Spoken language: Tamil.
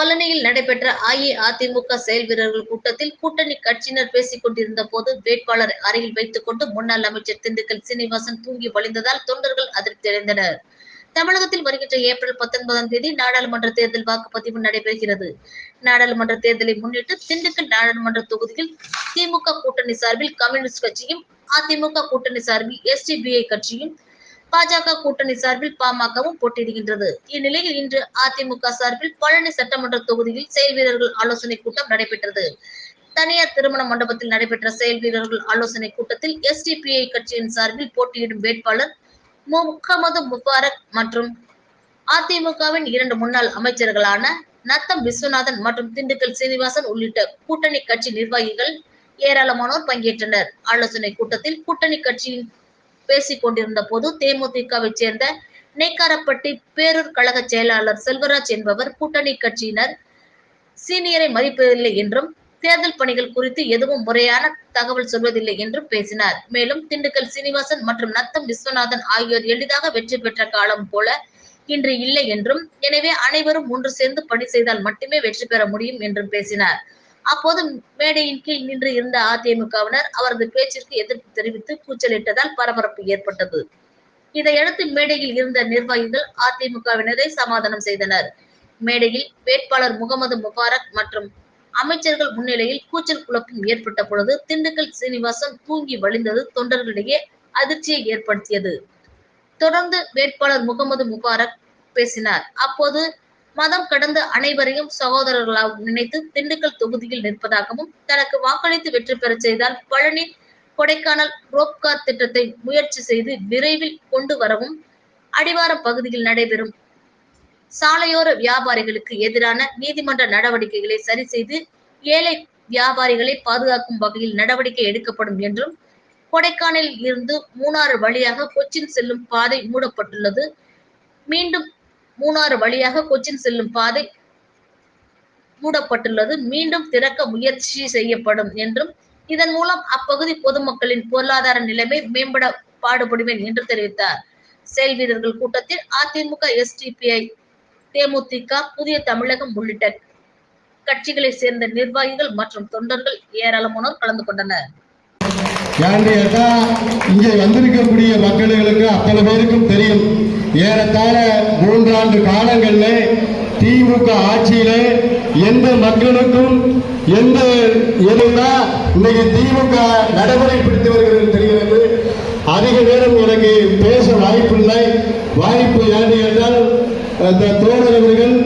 பழனியில் நடைபெற்ற அஇஅதிமுக செயல் வீரர்கள் கூட்டத்தில் கூட்டணி கட்சியினர் பேசிக் கொண்டிருந்த போது வேட்பாளர் அறையில் வைத்துக் கொண்டு முன்னாள் அமைச்சர் திண்டுக்கல் சீனிவாசன் தூங்கி வழிந்ததால் தொண்டர்கள் அதிருப்தி அடைந்தனர். தமிழகத்தில் வருகின்ற ஏப்ரல் பத்தொன்பதாம் தேதி நாடாளுமன்ற தேர்தல் வாக்குப்பதிவு நடைபெறுகிறது. நாடாளுமன்ற தேர்தலை முன்னிட்டு திண்டுக்கல் நாடாளுமன்ற தொகுதியில் திமுக கூட்டணி சார்பில் கம்யூனிஸ்ட் கட்சியும் அதிமுக கூட்டணி சார்பில் எஸ்டிபிஐ கட்சியும் பாஜக கூட்டணி சார்பில் பாமகவும் போட்டியிடுகின்றது. இந்நிலையில் இன்று அதிமுக சார்பில் பழனி சட்டமன்ற தொகுதியில் செயல் வீரர்கள் ஆலோசனை கூட்டம் நடைபெற்றது. தனியார் திருமண மண்டபத்தில் நடைபெற்ற செயல் வீரர்கள் ஆலோசனை கூட்டத்தில் எஸ்டிபிஐ கட்சியின் சார்பில் போட்டியிடும் வேட்பாளர் முகமது முபாரக் மற்றும் அதிமுகவின் இரண்டு முன்னாள் அமைச்சர்களான நத்தம் விஸ்வநாதன் மற்றும் திண்டுக்கல் சீனிவாசன் உள்ளிட்ட கூட்டணி கட்சி நிர்வாகிகள் ஏராளமானோர் பங்கேற்றனர். ஆலோசனை கூட்டத்தில் கூட்டணி கட்சியின் பேசிக் கொண்டிருந்த போது தேமுதிகவை சேர்ந்த நெய்க்காரப்பட்டி பேரூர் கழக செயலாளர் செல்வராஜ் என்பவர் கூட்டணி கட்சியினர் சீனியரை மதிப்பதில்லை என்றும் தேர்தல் பணிகள் குறித்து எதுவும் முறையான தகவல் சொல்வதில்லை என்றும் பேசினார். மேலும் திண்டுக்கல் சீனிவாசன் மற்றும் நத்தம் விஸ்வநாதன் ஆகியோர் எளிதாக வெற்றி பெற்ற காலம் போல இன்று இல்லை என்றும் எனவே அனைவரும் ஒன்று சேர்ந்து பணி செய்தால் மட்டுமே வெற்றி பெற முடியும் என்றும் பேசினார். அப்போது மேடையின் கீழ் நின்று இருந்த அதிமுகவினர் அவரது பேச்சிற்கு எதிர்ப்பு தெரிவித்து கூச்சலிட்டதால் பரபரப்பு ஏற்பட்டது. இதையடுத்து மேடையில் இருந்த நிர்வாகிகள் அதிமுகவினரை சமாதானம் செய்தனர். மேடையில் வேட்பாளர் முகமது முபாரக் மற்றும் அமைச்சர்கள் முன்னிலையில் கூச்சல் குழப்பம் ஏற்பட்ட பொழுது திண்டுக்கல் சீனிவாசன் தூங்கி வழிந்தது தொண்டர்களிடையே அதிர்ச்சியை ஏற்படுத்தியது. தொடர்ந்து வேட்பாளர் முகமது முபாரக் பேசினார். அப்போது மதம் கடந்த அனைவரையும் சகோதரர்களாக நினைத்து திண்டுக்கல் தொகுதியில் நிற்பதாகவும் தனக்கு வாக்களித்து வெற்றி பெற செய்தால் பழனி கொடைக்கானல் ரோப்கார் திட்டத்தை முயற்சி செய்து விரைவில் கொண்டு வரவும் அடிவார பகுதியில் நடைபெறும். சாலையோர வியாபாரிகளுக்கு எதிரான நீதிமன்ற நடவடிக்கைகளை சரி செய்து ஏழை வியாபாரிகளை பாதுகாக்கும் வகையில் நடவடிக்கை எடுக்கப்படும் என்றும் கொடைக்கானலில் இருந்து மூணாறு வழியாக கொச்சின் செல்லும் பாதை மூடப்பட்டுள்ளது. மீண்டும் மூணாறு வழியாக கொச்சின் செல்லும் பாதை மூடப்பட்டுள்ளது. மீண்டும் திறக்க முயற்சி செய்யப்படும் என்றும் இதன் மூலம் அப்பகுதி பொதுமக்களின் பொருளாதார நிலைமை மேம்பட பாடுபடுவேன் என்று தெரிவித்தார். செயல் வீரர்கள் கூட்டத்தில் அதிமுக எஸ்டிபிஐ தேமுதிக புதிய தமிழகம் உள்ளிட்ட கட்சிகளை சேர்ந்த நிர்வாகிகள் மற்றும் தொண்டர்கள் ஏராளமானோர் கலந்து கொண்டனர். இங்கே வந்திருக்கக்கூடிய மக்களுக்கு அத்தனை பேருக்கும் தெரியும். ஏறத்தாழ மூன்றாண்டு காலங்களில் திமுக ஆட்சியில் எந்த மக்களுக்கும் எந்த எதுனா இன்னைக்கு திமுக நடைமுறைப்படுத்தி வருகிறது தெரிகிறது. அதிக நேரம் எனக்கு பேச வாய்ப்பு இல்லை வாய்ப்பு ஏன்னு கேட்டால் அந்த தோழர் அவர்கள்